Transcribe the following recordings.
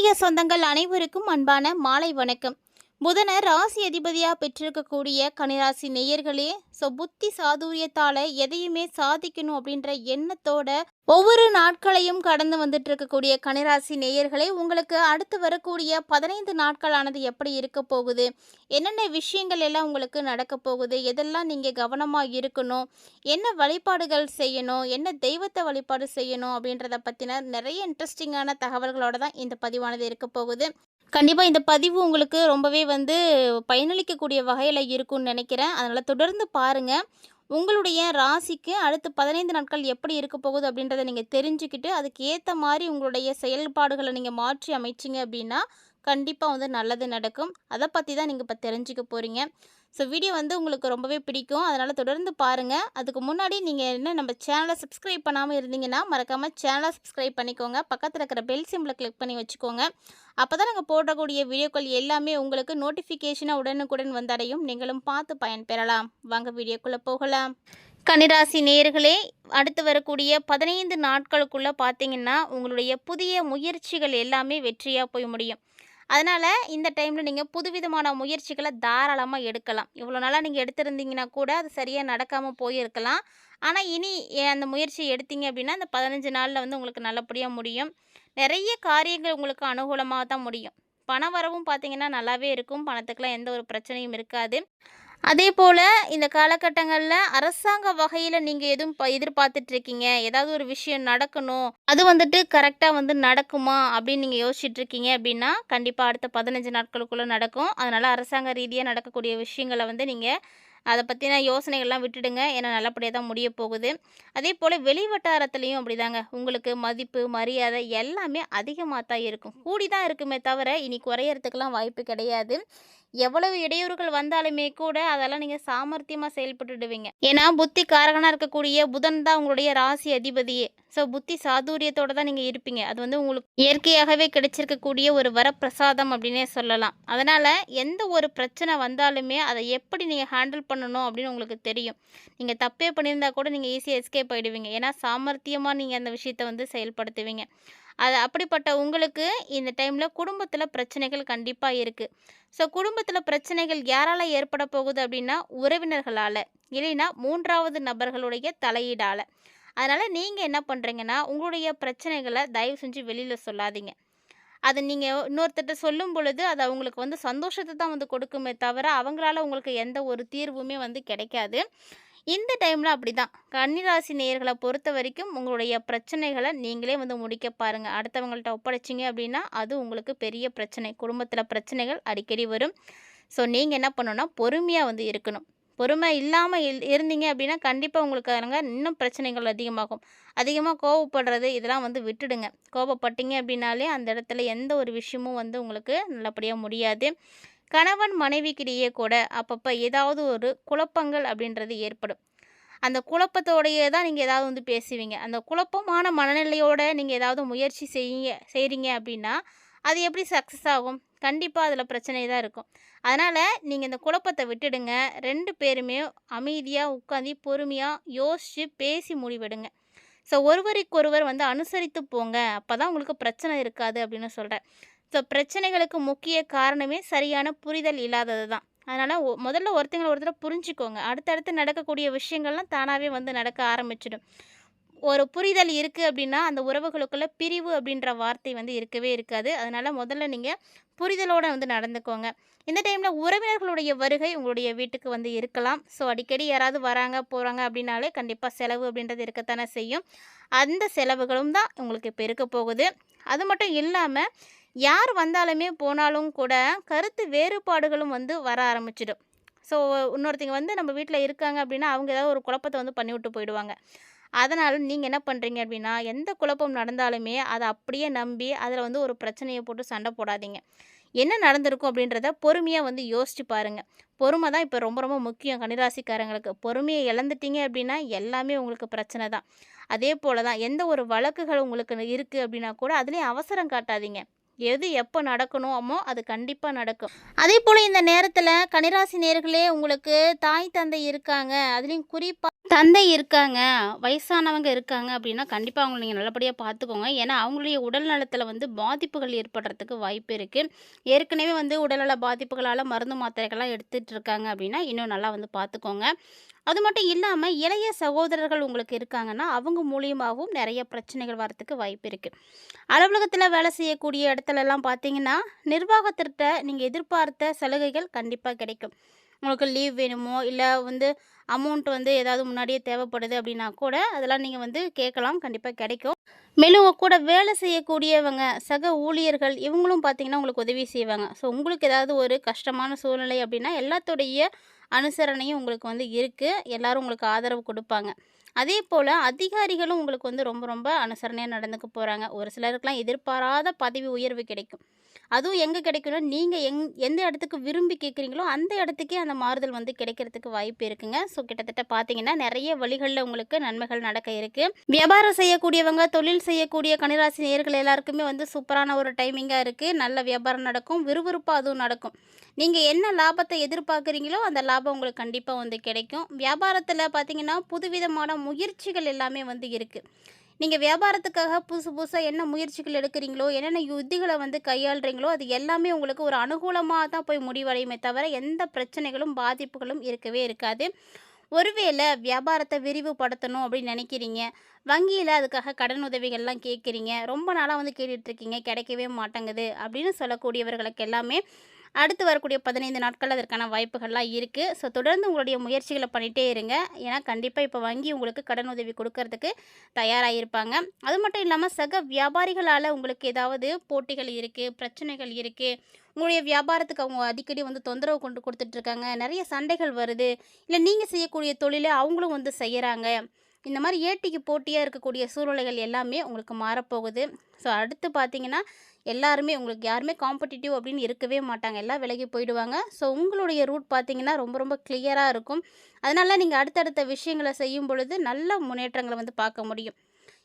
ஆன்மீக சொந்தங்கள் அனைவருக்கும் அன்பான மாலை வணக்கம். புதனை ராசி அதிபதியாக பெற்றிருக்கக்கூடிய கனிராசி நேயர்களே ஸோ புத்தி சாதுரியத்தால் எதையுமே சாதிக்கணும் அப்படின்ற எண்ணத்தோட ஒவ்வொரு நாட்களையும் கடந்து வந்துட்டு இருக்கக்கூடிய கனிராசி நேயர்களே உங்களுக்கு அடுத்து வரக்கூடிய பதினைந்து நாட்களானது எப்படி இருக்க போகுது? என்னென்ன விஷயங்கள் எல்லாம் உங்களுக்கு நடக்க போகுது? எதெல்லாம் நீங்கள் கவனமாக இருக்கணும்? என்ன வழிபாடுகள் செய்யணும்? என்ன தெய்வத்தை வழிபாடு செய்யணும்? அப்படின்றத பற்றின நிறைய இன்ட்ரெஸ்டிங்கான தகவல்களோட தான் இந்த பதிவானது இருக்க போகுது. கண்டிப்பாக இந்த பதிவு உங்களுக்கு ரொம்பவே வந்து பயனளிக்கக்கூடிய வகையில் இருக்கும்னு நினைக்கிறேன். அதனால் தொடர்ந்து பாருங்கள் உங்களுடைய ராசிக்கு அடுத்து பதினைந்து நாட்கள் எப்படி இருக்க போகுது அப்படின்றத நீங்கள் தெரிஞ்சுக்கிட்டு அதுக்கு ஏற்ற மாதிரி உங்களுடைய செயல்பாடுகளை நீங்கள் மாற்றி அமைச்சிங்க அப்படின்னா கண்டிப்பாக வந்து நல்லது நடக்கும். அதை பற்றி தான் நீங்கள் இப்போ தெரிஞ்சுக்க போகிறீங்க ஸோ வீடியோ வந்து உங்களுக்கு ரொம்பவே பிடிக்கும். அதனால் தொடர்ந்து பாருங்கள் அதுக்கு முன்னாடி நீங்கள் என்ன நம்ம சேனலை சப்ஸ்கிரைப் பண்ணாமல் இருந்தீங்கன்னா மறக்காமல் சேனலை சப்ஸ்கிரைப் பண்ணிக்கோங்க. பக்கத்தில் இருக்கிற பெல் சிம்பிளை கிளிக் பண்ணி வச்சுக்கோங்க. அப்போ தான் நாங்கள் போடக்கூடிய வீடியோக்கள் எல்லாமே உங்களுக்கு நோட்டிஃபிகேஷனாக உடனுக்குடன் வந்தடையும். நீங்களும் பார்த்து பயன்பெறலாம். வாங்க வீடியோக்குள்ளே போகலாம். கன்னிராசி நேர்களே அடுத்து வரக்கூடிய பதினைந்து நாட்களுக்குள்ளே பார்த்தீங்கன்னா உங்களுடைய புதிய முயற்சிகள் எல்லாமே வெற்றியாக போய் முடியும். அதனால் இந்த டைமில் நீங்கள் புதுவிதமான முயற்சிகளை தாராளமாக எடுக்கலாம். இவ்வளோ நாளாக நீங்கள் எடுத்திருந்தீங்கன்னா கூட அது சரியாக நடக்காமல் போயிருக்கலாம். ஆனால் இனி அந்த முயற்சி எடுத்தீங்க அப்படின்னா அந்த பதினஞ்சு நாளில் வந்து உங்களுக்கு நல்லபடியாக முடியும். நிறைய காரியங்கள் உங்களுக்கு அனுகூலமாக தான் முடியும். பண வரவும் பார்த்தீங்கன்னா நல்லாவே இருக்கும். பணத்துக்கெலாம் எந்த ஒரு பிரச்சனையும் இருக்காது. அதே போல் இந்த காலகட்டங்களில் அரசாங்க வகையில் நீங்கள் எதுவும் இப்போ எதிர்பார்த்துட்டு இருக்கீங்க ஏதாவது ஒரு விஷயம் நடக்கணும். அது வந்துட்டு கரெக்டாக வந்து நடக்குமா? அப்படின்னு நீங்கள் யோசிச்சுட்டு இருக்கீங்க அப்படின்னா கண்டிப்பாக அடுத்த பதினஞ்சு நாட்களுக்குள்ளே நடக்கும். அதனால் அரசாங்க ரீதியாக நடக்கக்கூடிய விஷயங்களை வந்து நீங்கள் அதை பற்றின யோசனைகள்லாம் விட்டுடுங்க. ஏன்னா நல்லபடியாக தான் முடிய போகுது. அதே போல் வெளி வட்டாரத்துலேயும் அப்படிதாங்க. உங்களுக்கு மதிப்பு மரியாதை எல்லாமே அதிகமாக தான் இருக்கும். கூடி தான் இருக்குமே தவிர இனி குறையறதுக்கெல்லாம் வாய்ப்பு கிடையாது. எவ்வளவு இடையூறுகள் வந்தாலுமே கூட அதெல்லாம் நீங்கள் சாமர்த்தியமாக செயல்பட்டுடுவீங்க. ஏன்னா புத்தி காரகனாக இருக்கக்கூடிய புதன் தான் உங்களுடைய ராசி அதிபதியே. ஸோ புத்தி சாதுரியத்தோட தான் நீங்கள் இருப்பீங்க. அது வந்து உங்களுக்கு இயற்கையாகவே கிடைச்சிருக்கக்கூடிய ஒரு வரப்பிரசாதம் அப்படின்னே சொல்லலாம். அதனால் எந்த ஒரு பிரச்சனை வந்தாலுமே அதை எப்படி நீங்கள் ஹேண்டில் பண்ணணும் அப்படின்னு உங்களுக்கு தெரியும். நீங்கள் தப்பே பண்ணியிருந்தா கூட நீங்கள் ஈஸியாக எஸ்கேப் ஆகிடுவீங்க ஏன்னா சாமர்த்தியமாக நீங்கள் அந்த விஷயத்தை வந்து செயல்படுத்துவீங்க. அது அப்படிப்பட்ட உங்களுக்கு இந்த டைமில் குடும்பத்தில் பிரச்சனைகள் கண்டிப்பாக இருக்குது ஸோ குடும்பத்தில் பிரச்சனைகள் யாரால் ஏற்பட போகுது அப்படின்னா உறவினர்களால். இல்லைன்னா மூன்றாவது நபர்களுடைய தலையீடால். அதனால் நீங்கள் என்ன பண்ணுறீங்கன்னா உங்களுடைய பிரச்சனைகளை தயவு செஞ்சு வெளியில் சொல்லாதீங்க. அது நீங்கள் இன்னொருத்தர்கிட்ட சொல்லும் பொழுது அது அவங்களுக்கு வந்து சந்தோஷத்தை தான் வந்து கொடுக்குமே தவிர அவங்களால உங்களுக்கு எந்த ஒரு தீர்வுமே வந்து கிடைக்காது. இந்த டைமில் அப்படி தான் கன்னிராசி நேயர்களை பொறுத்த வரைக்கும் உங்களுடைய பிரச்சனைகளை நீங்களே வந்து முடிக்க பாருங்கள் அடுத்தவங்கள்ட்ட ஒப்படைச்சிங்க அப்படின்னா அது உங்களுக்கு பெரிய பிரச்சனை. குடும்பத்தில் பிரச்சனைகள் அடிக்கடி வரும். ஸோ நீங்கள் என்ன பண்ணணும்னா பொறுமையாக வந்து இருக்கணும். பொறுமை இல்லாமல் இருந்தீங்க அப்படின்னா கண்டிப்பாக உங்களுக்கு அதுங்க இன்னும் பிரச்சனைகள் அதிகமாகும். அதிகமாக கோவப்படுறது இதெல்லாம் வந்து விட்டுடுங்க. கோவப்பட்டீங்க அப்படின்னாலே அந்த இடத்துல எந்த ஒரு விஷயமும் வந்து உங்களுக்கு நல்லபடியாக முடியாது. கணவன் மனைவிக்கிடையே கூட அப்பப்போ ஏதாவது ஒரு குழப்பங்கள் அப்படின்றது ஏற்படும். அந்த குழப்பத்தோடையே தான் நீங்கள் ஏதாவது வந்து பேசுவீங்க. அந்த குழப்பமான மனநிலையோட நீங்கள் ஏதாவது முயற்சி செய்யுங்க செய்கிறீங்க அப்படின்னா அது எப்படி சக்ஸஸ் ஆகும்? கண்டிப்பாக அதில் பிரச்சனை தான் இருக்கும். அதனால் நீங்கள் இந்த குழப்பத்தை விட்டுடுங்க. ரெண்டு பேருமே அமைதியாக உட்காந்து பொறுமையாக யோசித்து பேசி முடிவெடுங்க. ஸோ ஒருவருக்கொருவர் வந்து அனுசரித்து போங்க. அப்போ தான் உங்களுக்கு பிரச்சனை இருக்காது அப்படின்னு சொல்கிறேன் ஸோ பிரச்சனைகளுக்கு முக்கிய காரணமே சரியான புரிதல் இல்லாதது தான். அதனால் முதல்ல ஒருத்தங்களை ஒருத்தர் புரிஞ்சுக்கோங்க. அடுத்தடுத்து நடக்கக்கூடிய விஷயங்கள்லாம் தானாகவே வந்து நடக்க ஆரம்பிச்சிடும். ஒரு புரிதல் இருக்குது அப்படின்னா அந்த உறவுகளுக்குள்ளே பிரிவு அப்படின்ற வார்த்தை வந்து இருக்கவே இருக்காது. அதனால் முதல்ல நீங்கள் புரிதலோடு வந்து நடந்துக்கோங்க. இந்த டைமில் உறவினர்களுடைய வருகை உங்களுடைய வீட்டுக்கு வந்து இருக்கலாம். ஸோ அடிக்கடி யாராவது வராங்க போகிறாங்க அப்படின்னாலே கண்டிப்பாக செலவு அப்படின்றது இருக்கத்தானே செய்யும். அந்த செலவுகளும் தான் உங்களுக்கு இப்போ இருக்க போகுது. அது மட்டும் இல்லாமல் யார் வந்தாலுமே போனாலும் கூட கருத்து வேறுபாடுகளும் வந்து வர ஆரம்பிச்சிடும். ஸோ இன்னொருத்தங்க வந்து நம்ம வீட்டில் இருக்காங்க அப்படின்னா அவங்க ஏதாவது ஒரு குழப்பத்தை வந்து பண்ணிவிட்டு போயிடுவாங்க. அதனால் நீங்கள் என்ன பண்ணுறீங்க அப்படின்னா எந்த குழப்பம் நடந்தாலுமே அதை அப்படியே நம்பி அதில் வந்து ஒரு பிரச்சனையை போட்டு சண்டை போடாதீங்க. என்ன நடந்திருக்கும் அப்படின்றத பொறுமையாக வந்து யோசிச்சு பாருங்கள் பொறுமை தான் இப்போ ரொம்ப ரொம்ப முக்கியம் கன்னிராசிக்காரங்களுக்கு பொறுமையை இழந்துட்டீங்க அப்படின்னா எல்லாமே உங்களுக்கு பிரச்சனை தான். அதே போல் தான் எந்த ஒரு வழக்குகள் உங்களுக்கு இருக்குது அப்படின்னா கூட அதுலேயும் அவசரம் காட்டாதீங்க. எது எப்போ நடக்கணுமோ அது கண்டிப்பாக நடக்கும். அதே போல் இந்த நேரத்தில் கனிராசி நேர்களே உங்களுக்கு தாய் தந்தை இருக்காங்க. அதுலேயும் குறிப்பாக தந்தை இருக்காங்க, வயசானவங்க இருக்காங்க அப்படின்னா, கண்டிப்பாக அவங்கள நீங்கள் நல்லபடியாக பார்த்துக்கோங்க. ஏன்னா, அவங்களுடைய உடல் நலத்தில் வந்து பாதிப்புகள் ஏற்படுறதுக்கு வாய்ப்பு இருக்குது ஏற்கனவே வந்து உடல்நல பாதிப்புகளால் மருந்து மாத்திரைகள்லாம் எடுத்துகிட்டு இருக்காங்க அப்படின்னா, இன்னும் நல்லா வந்து பார்த்துக்கோங்க. அது மட்டும் இல்லாமல் இளைய சகோதரர்கள் உங்களுக்கு இருக்காங்கன்னா, அவங்க மூலியமாகவும் நிறைய பிரச்சனைகள் வரத்துக்கு வாய்ப்பு இருக்குது அலுவலகத்தில் வேலை செய்யக்கூடிய இடத்துலலாம் பார்த்தீங்கன்னா, நிர்வாகத்திட்ட நீங்கள் எதிர்பார்த்த சலுகைகள் கண்டிப்பாக கிடைக்கும். உங்களுக்கு லீவ் வேணுமோ, இல்லை வந்து அமௌண்ட் வந்து ஏதாவது முன்னாடியே தேவைப்படுது அப்படின்னா கூட, அதெல்லாம் நீங்கள் வந்து கேட்கலாம். கண்டிப்பாக கிடைக்கும். மேலும் கூட வேலை செய்யக்கூடியவங்க, சக ஊழியர்கள் இவங்களும் பார்த்திங்கன்னா உங்களுக்கு உதவி செய்வாங்க. ஸோ, உங்களுக்கு ஏதாவது ஒரு கஷ்டமான சூழ்நிலை அப்படின்னா, எல்லாத்துடைய அனுசரணையும் உங்களுக்கு வந்து இருக்குது எல்லாரும் உங்களுக்கு ஆதரவு கொடுப்பாங்க அதே போல் அதிகாரிகளும் உங்களுக்கு வந்து ரொம்ப ரொம்ப அனுசரணையாக நடந்துக்க போகிறாங்க ஒரு சிலருக்குலாம் எதிர்பாராத பதவி உயர்வு கிடைக்கும். அதுவும் எங்கே கிடைக்கணும் நீங்கள் எங் எந்த இடத்துக்கு விரும்பி கேட்குறீங்களோ, அந்த இடத்துக்கே அந்த மாறுதல் வந்து கிடைக்கிறதுக்கு வாய்ப்பு இருக்குங்க. ஸோ, கிட்டத்தட்ட பார்த்தீங்கன்னா, நிறைய வழிகளில் உங்களுக்கு நன்மைகள் நடக்க இருக்குது வியாபாரம் செய்யக்கூடியவங்க, தொழில் செய்யக்கூடிய கனிராசி நேர்கள் எல்லாருக்குமே வந்து சூப்பரான ஒரு டைமிங்காக இருக்குது நல்ல வியாபாரம் நடக்கும். விறுவிறுப்பாக அதுவும் நடக்கும். நீங்கள் என்ன லாபத்தை எதிர்பார்க்குறீங்களோ, அந்த லாபம் உங்களுக்கு கண்டிப்பாக வந்து கிடைக்கும். வியாபாரத்தில் பார்த்தீங்கன்னா, புதுவிதமான முயற்சிகள் எல்லாமே வந்து இருக்குது நீங்கள் வியாபாரத்துக்காக புதுசு புதுசாக என்ன முயற்சிகள் எடுக்கிறீங்களோ, என்னென்ன யுத்திகளை வந்து கையாளுறீங்களோ அது எல்லாமே உங்களுக்கு ஒரு அனுகூலமாக தான் போய் முடிவடையுமே தவிர, எந்த பிரச்சனைகளும், பாதிப்புகளும் இருக்கவே இருக்காது. ஒருவேளை வியாபாரத்தை விரிவுபடுத்தணும் அப்படின்னு நினைக்கிறீங்க வங்கியில் அதுக்காக கடன் உதவிகள்லாம் கேட்குறீங்க. ரொம்ப நாளாக வந்து கேட்டுட்ருக்கீங்க கிடைக்கவே மாட்டேங்குது அப்படின்னு சொல்லக்கூடியவர்களுக்கு எல்லாமே, அடுத்து வரக்கூடிய பதினைந்து நாட்கள் அதற்கான வாய்ப்புகள்லாம் இருக்குது ஸோ, தொடர்ந்து உங்களுடைய முயற்சிகளை பண்ணிகிட்டே இருங்க. ஏன்னா, கண்டிப்பாக இப்போ வங்கி உங்களுக்கு கடன் உதவி கொடுக்கறதுக்கு தயாராக இருப்பாங்க. அது மட்டும் இல்லாமல் சக வியாபாரிகளால் உங்களுக்கு ஏதாவது போட்டிகள் இருக்குது பிரச்சனைகள் இருக்குது உங்களுடைய வியாபாரத்துக்கு அவங்க அடிக்கடி வந்து தொந்தரவு கொண்டு கொடுத்துட்ருக்காங்க நிறைய சண்டைகள் வருது. இல்லை நீங்கள் செய்யக்கூடிய தொழிலை அவங்களும் வந்து செய்கிறாங்க இந்த மாதிரி ஏட்டிக்கு போட்டியாக இருக்கக்கூடிய சூழ்நிலைகள் எல்லாமே உங்களுக்கு மாறப்போகுது. ஸோ, அடுத்து பார்த்திங்கன்னா எல்லாருமே உங்களுக்கு யாருமே காம்படிட்டிவ் அப்படின்னு இருக்கவே மாட்டாங்க. எல்லாம் விலகி போயிடுவாங்க. ஸோ, உங்களுடைய ரூட் பார்த்தீங்கன்னா, ரொம்ப ரொம்ப கிளியராக இருக்கும். அதனால் நீங்கள் அடுத்தடுத்த விஷயங்கள செய்யும் பொழுது, நல்ல முன்னேற்றங்களை வந்து பார்க்க முடியும்.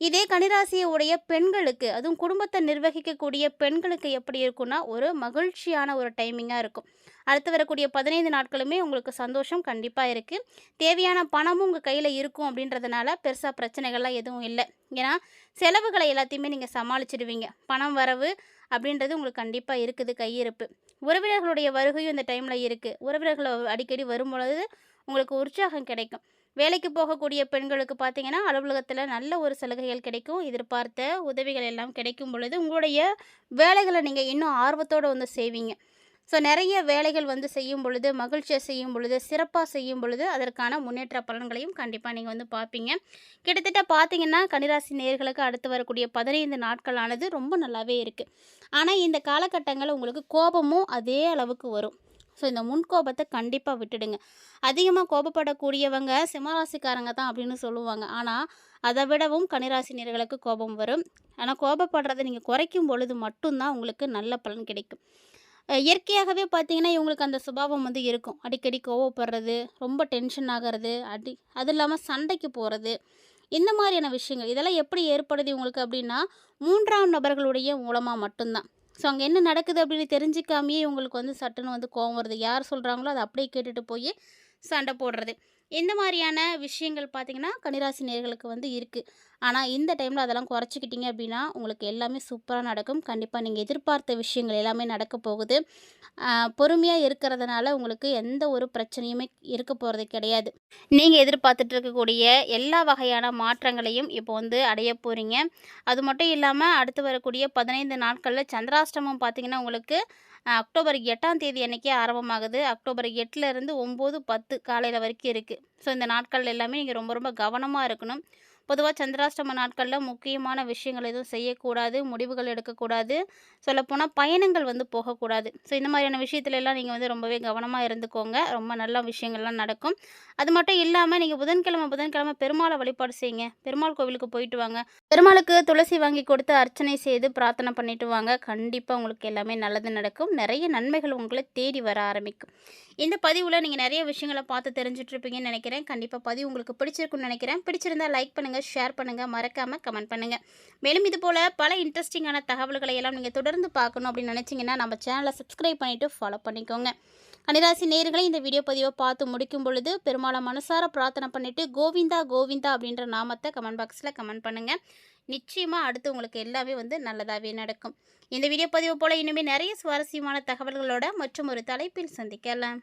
இதே கனிராசியை உடைய பெண்களுக்கு, அதுவும் குடும்பத்தை நிர்வகிக்கக்கூடிய பெண்களுக்கு எப்படி இருக்கும்னா, ஒரு மகிழ்ச்சியான ஒரு டைமிங்காக இருக்கும். அடுத்து வரக்கூடிய 15 நாட்களுமே உங்களுக்கு சந்தோஷம் கண்டிப்பாக இருக்குது தேவையான பணமும் உங்கள் கையில் இருக்கும் அப்படின்றதுனால, பெருசாக பிரச்சனைகள்லாம் எதுவும் இல்லை ஏன்னா, செலவுகளை எல்லாத்தையுமே நீங்கள் சமாளிச்சிடுவீங்க பணம் வரவு அப்படின்றது உங்களுக்கு கண்டிப்பாக இருக்குது கையிருப்பு. உறவினர்களுடைய வருகையும் இந்த டைமில் இருக்குது உறவினர்கள் அடிக்கடி வரும்பொழுது, உங்களுக்கு உற்சாகம் கிடைக்கும். வேலைக்கு போகக்கூடிய பெண்களுக்கு பார்த்தீங்கன்னா, அலுவலகத்தில் நல்ல ஒரு சலுகைகள் கிடைக்கும். எதிர்பார்த்த உதவிகள் எல்லாம் கிடைக்கும் பொழுது, உங்களுடைய வேலைகளை நீங்கள் இன்னும் ஆர்வத்தோடு வந்து செய்வீங்க. ஸோ, நிறைய வேலைகள் வந்து செய்யும் பொழுது, மகிழ்ச்சியா செய்யும் பொழுது, சிறப்பாக செய்யும் பொழுது, அதற்கான முன்னேற்ற பலன்களையும் கண்டிப்பாக நீங்கள் வந்து பார்ப்பீங்க. கிட்டத்தட்ட பார்த்தீங்கன்னா, கன்னிராசி நேர்களுக்கு அடுத்து வரக்கூடிய 15 நாட்களானது ரொம்ப நல்லாவே இருக்குது ஆனால் இந்த காலகட்டங்களில் உங்களுக்கு கோபமும் அதே அளவுக்கு வரும். ஸோ, இந்த முன்கோபத்தை கண்டிப்பாக விட்டுடுங்க. அதிகமாக கோபப்படக்கூடியவங்க சிம்மராசிக்காரங்க தான் அப்படின்னு சொல்லுவாங்க. ஆனால் அதை விடவும் கன்னிராசி நேயர்களுக்கு கோபம் வரும். ஆனால் கோபப்படுறதை நீங்கள் குறைக்கும் பொழுது மட்டும்தான் உங்களுக்கு நல்ல பலன் கிடைக்கும். இயற்கையாகவே பார்த்தீங்கன்னா, இவங்களுக்கு அந்த சுபாவம் வந்து இருக்கும். அடிக்கடி கோவப்படுறது, ரொம்ப டென்ஷன் ஆகுறது, அடி அது இல்லாமல் சண்டைக்கு போகிறது இந்த மாதிரியான விஷயங்கள். இதெல்லாம் எப்படி ஏற்படுது இவங்களுக்கு அப்படின்னா, மூன்றாம் நபர்களுடைய மூலமாக மட்டும்தான் ஸோ, அங்கே என்ன நடக்குது அப்படின்னு தெரிஞ்சிக்காமையே இவங்களுக்கு வந்து சட்டுன்னு வந்து கோவம் வருது. யார் சொல்கிறாங்களோ அதை அப்படியே கேட்டுட்டு போய் சண்டை போடுறது. இந்த மாதிரியான விஷயங்கள் பார்த்தீங்கன்னா, கன்னிராசி நேர்களுக்கு வந்து இருக்குது ஆனால் இந்த டைமில் அதெல்லாம் குறைச்சிக்கிட்டிங்க அப்படின்னா, உங்களுக்கு எல்லாமே சூப்பராக நடக்கும். கண்டிப்பாக நீங்கள் எதிர்பார்த்த விஷயங்கள் எல்லாமே நடக்க போகுது. பொறுமையாக இருக்கிறதுனால உங்களுக்கு எந்த ஒரு பிரச்சனையுமே இருக்க போகிறது கிடையாது. நீங்கள் எதிர்பார்த்துட்டு இருக்கக்கூடிய எல்லா வகையான மாற்றங்களையும் இப்போ வந்து அடைய போகிறீங்க அது மட்டும் இல்லாமல் அடுத்து வரக்கூடிய பதினைந்து நாட்களில் சந்திராஷ்டமம் பார்த்திங்கன்னா உங்களுக்கு அக்டோபர் எட்டாம் தேதி அன்றைக்கே ஆரம்பமாகுது. அக்டோபர் இருந்து ஒம்பது பத்து காலையில் வரைக்கும் இருக்குது ஸோ, இந்த நாட்கள் எல்லாமே நீங்கள் ரொம்ப ரொம்ப கவனமாக இருக்கணும். பொதுவாக சந்திராஷ்டம நாட்களில் முக்கியமான விஷயங்கள் எதுவும் செய்யக்கூடாது. முடிவுகள் எடுக்கக்கூடாது. சொல்லப்போனால் பயணங்கள் வந்து போகக்கூடாது. ஸோ, இந்த மாதிரியான விஷயத்துலலாம் நீங்கள் வந்து ரொம்பவே கவனமாக இருந்துக்கோங்க. ரொம்ப நல்ல விஷயங்கள்லாம் நடக்கும். அது மட்டும் இல்லாமல் நீங்கள் புதன்கிழமை புதன்கிழமை பெருமாளை வழிபாடு செய்யுங்க. பெருமாள் கோவிலுக்கு போயிட்டு வாங்க. பெருமாளுக்கு துளசி வாங்கி கொடுத்து அர்ச்சனை செய்து பிரார்த்தனை பண்ணிட்டு வாங்க. கண்டிப்பாக உங்களுக்கு எல்லாமே நல்லது நடக்கும். நிறைய நன்மைகள் உங்களை தேடி வர ஆரம்பிக்கும். இந்த பதிவில் நீங்கள் நிறைய விஷயங்களை பார்த்து தெரிஞ்சிட்ருப்பீங்கன்னு நினைக்கிறேன். கண்டிப்பாக பதிவு உங்களுக்கு பிடிச்சிருக்குன்னு நினைக்கிறேன். பிடிச்சிருந்தா லைக் பண்ணுங்கள் ஷேர் பண்ணுங்கள் மறக்காமல் கமெண்ட் பண்ணுங்க. மேலும் இது போல் பல இன்ட்ரெஸ்டிங்கான தகவல்களை எல்லாம் நீங்கள் தொடர்ந்து பார்க்கணும் அப்படின்னு நினச்சிங்கன்னா நம்ம சேனலை சப்ஸ்கிரைப் பண்ணிவிட்டு ஃபாலோ பண்ணிக்கோங்க. கன்னிராசி நேர்களை இந்த வீடியோ பதிவை பார்த்து முடிக்கும் பொழுது பெருமாளை மனசார பிரார்த்தனை பண்ணிவிட்டு கோவிந்தா கோவிந்தா அப்படின்ற நாமத்தை கமெண்ட் பாக்ஸில் கமெண்ட் பண்ணுங்கள் நிச்சயமாக அடுத்து உங்களுக்கு எல்லாமே வந்து நல்லதாகவே நடக்கும். இந்த வீடியோ பதிவு போல் இனிமேல் நிறைய சுவாரஸ்யமான தகவல்களோட மற்றும் ஒரு தலைப்பில் சந்திக்கலாம்.